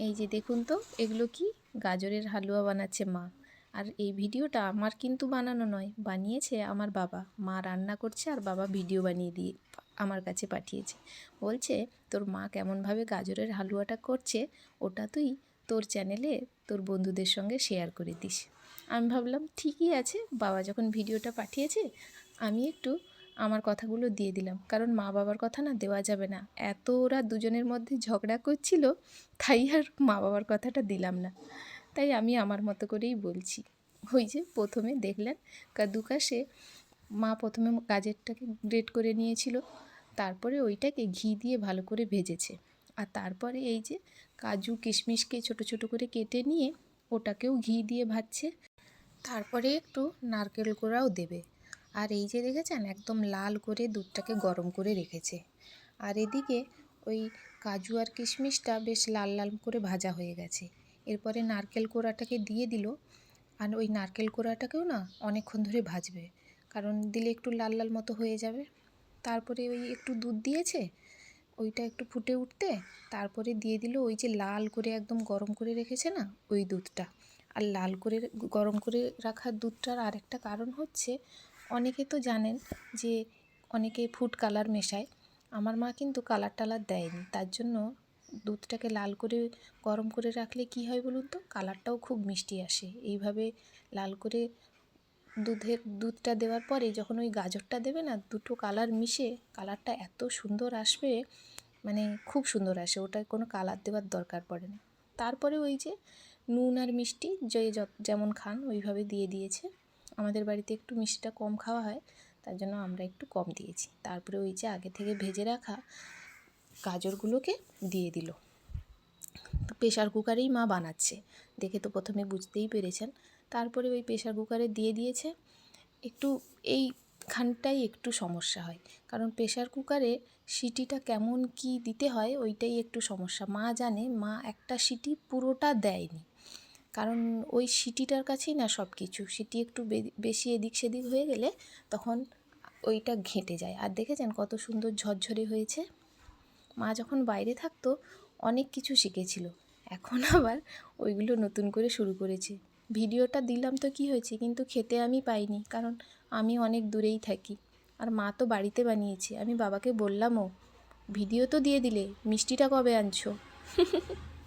এই যে দেখুন তো, এগুলো কি? গাজরের হালুয়া বানাচ্ছে মা। আর এই ভিডিওটা আমার কিন্তু বানানো নয়, বানিয়েছে আমার বাবা। মা রান্না করছে আর বাবা ভিডিও বানিয়ে দিয়ে আমার কাছে পাঠিয়েছে। বলছে, তোর মা কেমনভাবে গাজরের হালুয়াটা করছে, ওটা তুই তোর চ্যানেলে তোর বন্ধুদের সঙ্গে শেয়ার করে দিস। আমি ভাবলাম, ঠিকই আছে। বাবা যখন ভিডিওটা পাঠিয়েছে, আমি একটু আমার কথাগুলো দিয়ে দিলাম। কারণ মা বাবার কথা না দেওয়া যাবে না। এত ওরা দুজনের মধ্যে ঝগড়া করছিল, তাই আর মা বাবার কথাটা দিলাম না। তাই আমি আমার মতো করেই বলছি। ওই যে প্রথমে দেখলেন কাদুকাশে মা প্রথমে গাজরটাকে গ্রেট করে নিয়েছিল, তারপরে ওইটাকে ঘি দিয়ে ভালো করে ভেজেছে। আর তারপরে এই যে কাজু কিশমিশকে ছোট ছোট করে কেটে নিয়ে ওটাকেও ঘি দিয়ে ভাজছে, তারপরে একটু নারকেল কোড়াও দেবে। আর এই যে দেখেছেন, একদম লাল করে দুধটাকে গরম করে রেখেছে। আর এদিকে ওই কাজু আর কিশমিশটা বেশ লাল লাল করে ভাজা হয়ে গেছে। এরপরে নারকেল কোড়াটাকে দিয়ে দিল। আর ওই নারকেল কোড়াটাকেও না অনেকক্ষণ ধরে ভাজবে। কারণ দিলে একটু লাল লাল মতো হয়ে যাবে। তারপরে ওই একটু দুধ দিয়েছে, ওইটা একটু ফুটে উঠতে, তারপরে দিয়ে দিল ওই যে লাল করে একদম গরম করে রেখেছে না, ওই দুধটা। আর লাল করে গরম করে রাখা দুধটার আরেকটা কারণ হচ্ছে অনেকে তো জানেন যে অনেকে ফুড কালার মেশায়। আমার মা কিন্তু কালার টালার দেয়নি। তার জন্য দুধটাকে লাল করে, গরম করে রাখলে কি হয় বলুন তো? কালারটাও খুব মিষ্টি আসে। এইভাবে লাল করে দুধের, দুধটা দেওয়ার পরে যখন ওই গাজরটা দেবে না, দুটো কালার মিশে কালারটা এত সুন্দর আসবে মানে খুব সুন্দর আসে। ওটায় কোনো কালার দেওয়ার দরকার পড়ে না। তারপরে ওই যে নুন আর মিষ্টি যে যেমন খান, ওইভাবে দিয়ে দিয়েছে। আমাদের বাড়িতে একটু মিষ্টিটা কম খাওয়া হয়, তার জন্য আমরা একটু কম দিয়েছি। তারপরে ওই যে আগে থেকে ভেজে রাখা গাজরগুলোকে দিয়ে দিল। প্রেশার কুকারেই মা বানাচ্ছে, দেখে তো প্রথমে বুঝতেই পেরেছেন। তারপরে ওই প্রেশার কুকারে দিয়ে দিয়েছে, একটু এইখানটাই একটু সমস্যা হয়। কারণ প্রেশার কুকারে সিটিটা কেমন কি দিতে হয়, ওইটাই একটু সমস্যা। মা জানে, মা একটা সিটি পুরোটা দেয়নি। কারণ ওই সিটিটার কাছেই না সব কিছু সিটি একটু বেশি এদিক সেদিক হয়ে গেলে তখন ওইটা ঘেঁটে যায়। আর দেখেছেন কত সুন্দর ঝরঝরে হয়েছে? মা যখন বাইরে থাকতো, অনেক কিছু শিখেছিল। এখন আবার ওইগুলো নতুন করে শুরু করেছে। ভিডিওটা দিলাম তো কি হয়েছে, কিন্তু খেতে আমি পাইনি, কারণ আমি অনেক দূরেই থাকি। আর মা তো বাড়িতে বানিয়েছে। আমি বাবাকে বললামও, ভিডিও তো দিয়ে দিলে, মিষ্টিটা কবে আনছো?